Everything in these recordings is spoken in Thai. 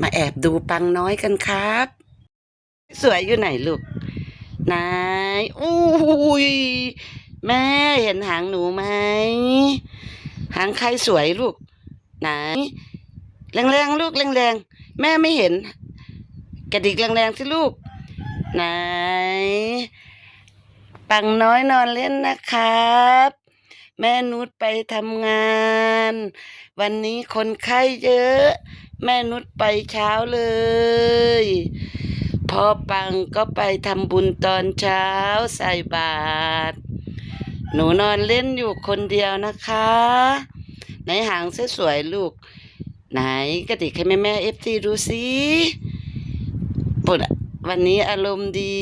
มาแอบดูปังน้อยกันครับ สวยอยู่ไหนลูกไหนอู้ยแม่เห็นหางหนูไหมหางใครสวยลูกไหนแรงๆลูกแรงๆแม่ไม่เห็น กระดิกแรงๆสิลูกไหนปังน้อยนอนเล่นนะครับ แม่นุชไปทำงาน วันนี้คนไข้เยอะ แม่นุชไปเช้าเลยพ่อปังก็ไปทำบุญตอนเช้าใส่บาตรหนูนอนเล่นอยู่คนเดียวนะคะ ไหนหางสวยๆลูก ไหนกระดิกให้แม่แม่เอฟซีดูสิปดวันนี้อารมณ์ดี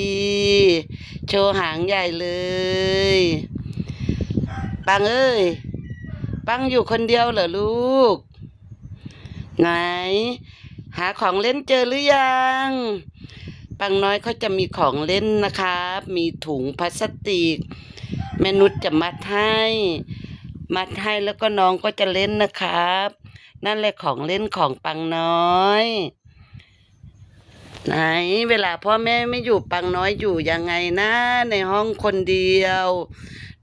โชว์หางใหญ่เลย ปังเอ้ย ปังอยู่คนเดียวเหรอลูก ไหน หาของเล่นเจอหรือยัง ปังน้อยเขาจะมีของเล่นนะครับ มีถุงพลาสติก แม่นุชจะมัดให้ มัดให้แล้วก็น้องก็จะเล่นนะครับ นั่นแหละของเล่นของปังน้อยไหนเวลาพ่อแม่ไม่อยู่ปังน้อยอยู่ยังไงนะในห้องคนเดียว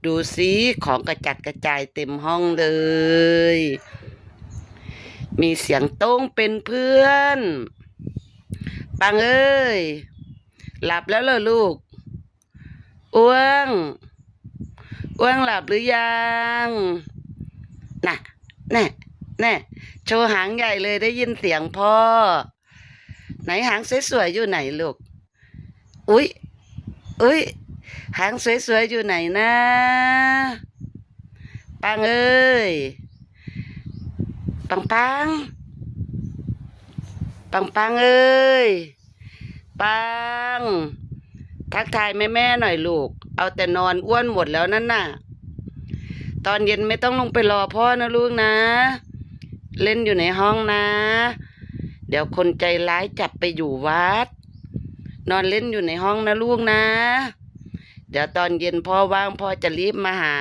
ดูสิของกระจัดกระจายเต็มห้องเลย มีเสียงโต้งเป็นเพื่อน ปังเอ้ย หลับแล้วเหรอลูก อ้วง อ้วงหลับหรือยังน่ะแน่แน่โชว์หางใหญ่เลยได้ยินเสียงพ่อ ไหนหางสวยๆอยู่ไหนลูก อุ๊ย อุ๊ย หางสวยๆอยู่ไหนนะปังเอ้ยปังปังปังปังเอ้ยปังทักทายแม่แม่หน่อยลูก เอาแต่นอนอ้วนหมดแล้วนั่นน่ะ ตอนเย็นไม่ต้องลงไปรอพ่อนะลูกนะ เล่นอยู่ในห้องนะ เดี๋ยวคนใจร้ายจับไปอยู่วัด นอนเล่นอยู่ในห้องนะลูกนะ เดี๋ยวตอนเย็นพ่อว่างพ่อจะรีบมาหา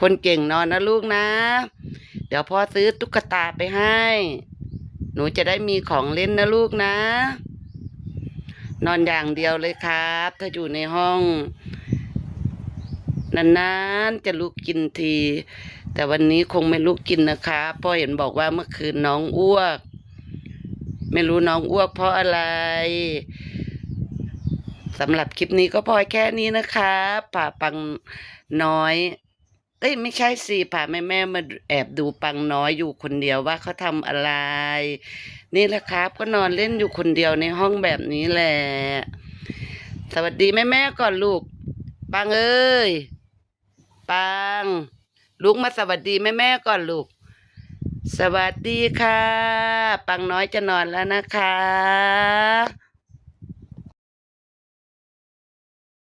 คนเก่งนอนนะลูกนะ เดี๋ยวพ่อซื้อตุ๊กตาไปให้ หนูจะได้มีของเล่นนะลูกนะ นอนอย่างเดียวเลยครับ ถ้าอยู่ในห้อง นานๆจะลุกกินที แต่วันนี้คงไม่ลุกกินนะครับพ่อเห็นบอกว่าเมื่อคืนน้องอ้วก ไม่รู้น้องอ้วกเพราะอะไร สำหรับคลิปนี้ก็พอแค่นี้นะครับผ่าปังน้อย เอ้ยไม่ใช่สิผ่าแม่แม่มาแอบดูปังน้อยอยู่คนเดียวว่าเขาทำอะไร นี่แหละครับ ก็นอนเล่นอยู่คนเดียวในห้องแบบนี้แหละ สวัสดีแม่แม่ก่อนลูก ปังเอ้ย ปังลุกมาสวัสดีแม่แม่ก่อนลูก สวัสดีค่ะ ปังน้อยจะนอนแล้วนะคะ